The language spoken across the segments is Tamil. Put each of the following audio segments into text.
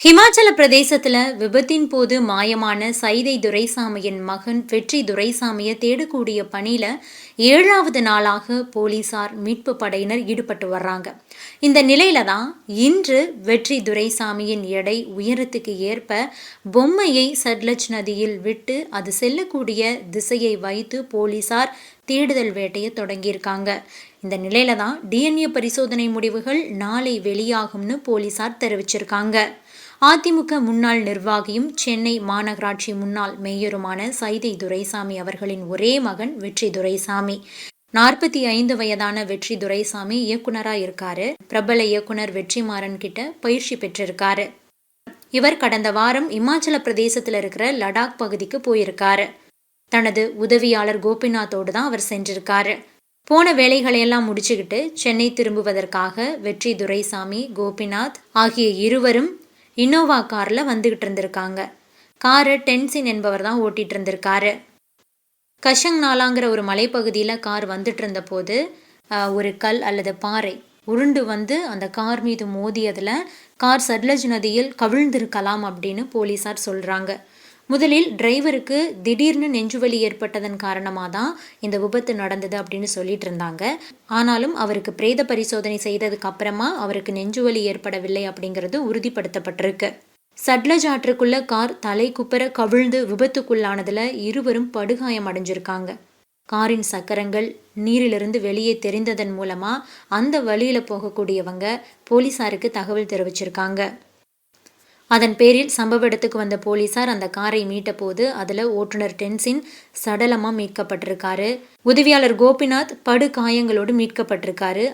ஹிமாச்சல பிரதேசத்துல விபத்தின் போது மாயமான சைதை துரைசாமியின் மகன் வெற்றி துரைசாமியை தேடக்கூடிய பணியில ஏழாவது நாளாக போலீசார் மீட்பு படையினர் ஈடுபட்டு வர்றாங்க. இந்த நிலையில தான் இன்று வெற்றி துரைசாமியின் எடை உயரத்துக்கு ஏற்ப பொம்மையை சட்லஜ் நதியில் விட்டு அது செல்லக்கூடிய திசையை வைத்து போலீசார் தேடுதல் வேட்டையை தொடங்கியிருக்காங்க. இந்த நிலையில தான் டிஎன்ஏ பரிசோதனை முடிவுகள் நாளை வெளியாகும்னு போலீசார் தெரிவிச்சிருக்காங்க. அதிமுக முன்னாள் நிர்வாகியும் சென்னை மாநகராட்சி முன்னாள் மேயருமான சைதை துரைசாமி அவர்களின் ஒரே மகன் வெற்றி துரைசாமி. நாற்பத்தி ஐந்து வயதான வெற்றி துரைசாமி இயக்குனராக இருக்காரு பிரபல இயக்குனர் வெற்றிமாறன் கிட்ட பயிற்சி பெற்றிருக்காரு. இவர் கடந்த வாரம் இமாச்சல பிரதேசத்தில் இருக்கிற லடாக் பகுதிக்கு போயிருக்காரு. தனது உதவியாளர் கோபிநாத்தோடு தான் அவர் சென்றிருக்காரு. போன வேலைகளையெல்லாம் முடிச்சுக்கிட்டு சென்னை திரும்புவதற்காக வெற்றி துரைசாமி கோபிநாத் ஆகிய இருவரும் இன்னோவா காரில் வந்துக்கிட்டு இருந்திருக்காங்க. காரை டென்சின் என்பவர் தான் ஓட்டிகிட்டு இருந்திருக்காரு. கஷங் நாலாங்கிற ஒரு மலைப்பகுதியில் கார் வந்துட்டு இருந்தபோது ஒரு கல் அல்லது பாறை உருண்டு வந்து அந்த கார் மீது மோதியதில் கார் சட்லஜ் நதியில் கவிழ்ந்திருக்கலாம் அப்படின்னு போலீஸார் சொல்கிறாங்க முதலில் டிரைவருக்கு திடீர்னு நெஞ்சுவலி ஏற்பட்டதன் காரணமாக தான் இந்த விபத்து நடந்தது அப்படின்னு சொல்லிட்டு இருந்தாங்க. ஆனாலும் அவருக்கு பிரேத பரிசோதனை செய்ததுக்கு அப்புறமா அவருக்கு நெஞ்சுவலி ஏற்படவில்லை அப்படிங்கிறது உறுதிப்படுத்தப்பட்டிருக்கு. சட்லஜ் ஆற்றுக்குள்ள கார் தலை குப்பர கவிழ்ந்து விபத்துக்குள்ளானதுல இருவரும் படுகாயம் அடைஞ்சிருக்காங்க. காரின் சக்கரங்கள் நீரிலிருந்து வெளியே தெரிந்ததன் மூலமா அந்த வழியில போகக்கூடியவங்க போலீசாருக்கு தகவல் தெரிவிச்சிருக்காங்க. அதன் பேரில் சம்பவ இடத்துக்கு வந்த போலீசார் அந்த காரை மீட்ட போது அதில் ஓட்டுநர் டென்சின் சடலமாக மீட்கப்பட்டிருக்காரு. உதவியாளர் கோபிநாத் படு காயங்களோடு மீட்கப்பட்டிருக்காரு.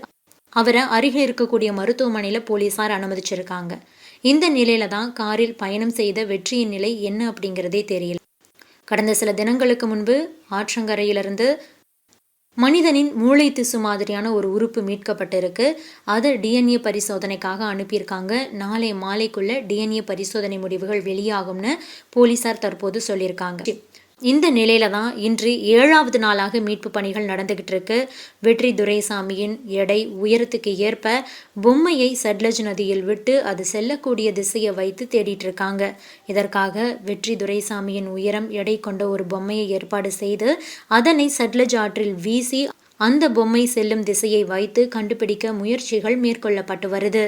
அவரை அருகில் இருக்கக்கூடிய மருத்துவமனையில் போலீசார் அனுமதிச்சிருக்காங்க. இந்த நிலையில தான் காரில் பயணம் செய்த வெற்றியின் நிலை என்ன அப்படிங்கிறதே தெரியல. கடந்த சில தினங்களுக்கு முன்பு ஆற்றங்கரையிலிருந்து மனிதனின் மூளை திசு மாதிரியான ஒரு உறுப்பு மீட்கப்பட்டிருக்கு. அதை டிஎன்ஏ பரிசோதனைக்காக அனுப்பியிருக்காங்க. நாளை மாலைக்குள்ள டிஎன்ஏ பரிசோதனை முடிவுகள் வெளியாகும்னு போலீசார் தற்போது சொல்லியிருக்காங்க. இந்த நிலையில தான் இன்று ஏழாவது நாளாக மீட்பு பணிகள் நடந்துகிட்டு இருக்கு. வெற்றி துரைசாமியின் எடை உயரத்துக்கு ஏற்ப பொம்மையை சட்லஜ் நதியில் விட்டு அது செல்லக்கூடிய திசையை வைத்து தேடிட்டு இருக்காங்க. இதற்காக வெற்றி துரைசாமியின் உயரம் எடை கொண்ட ஒரு பொம்மையை ஏற்பாடு செய்து அதனை சட்லஜ் ஆற்றில் வீசி அந்த பொம்மை செல்லும் திசையை வைத்து கண்டுபிடிக்க முயற்சிகள் மேற்கொள்ளப்பட்டு வருது.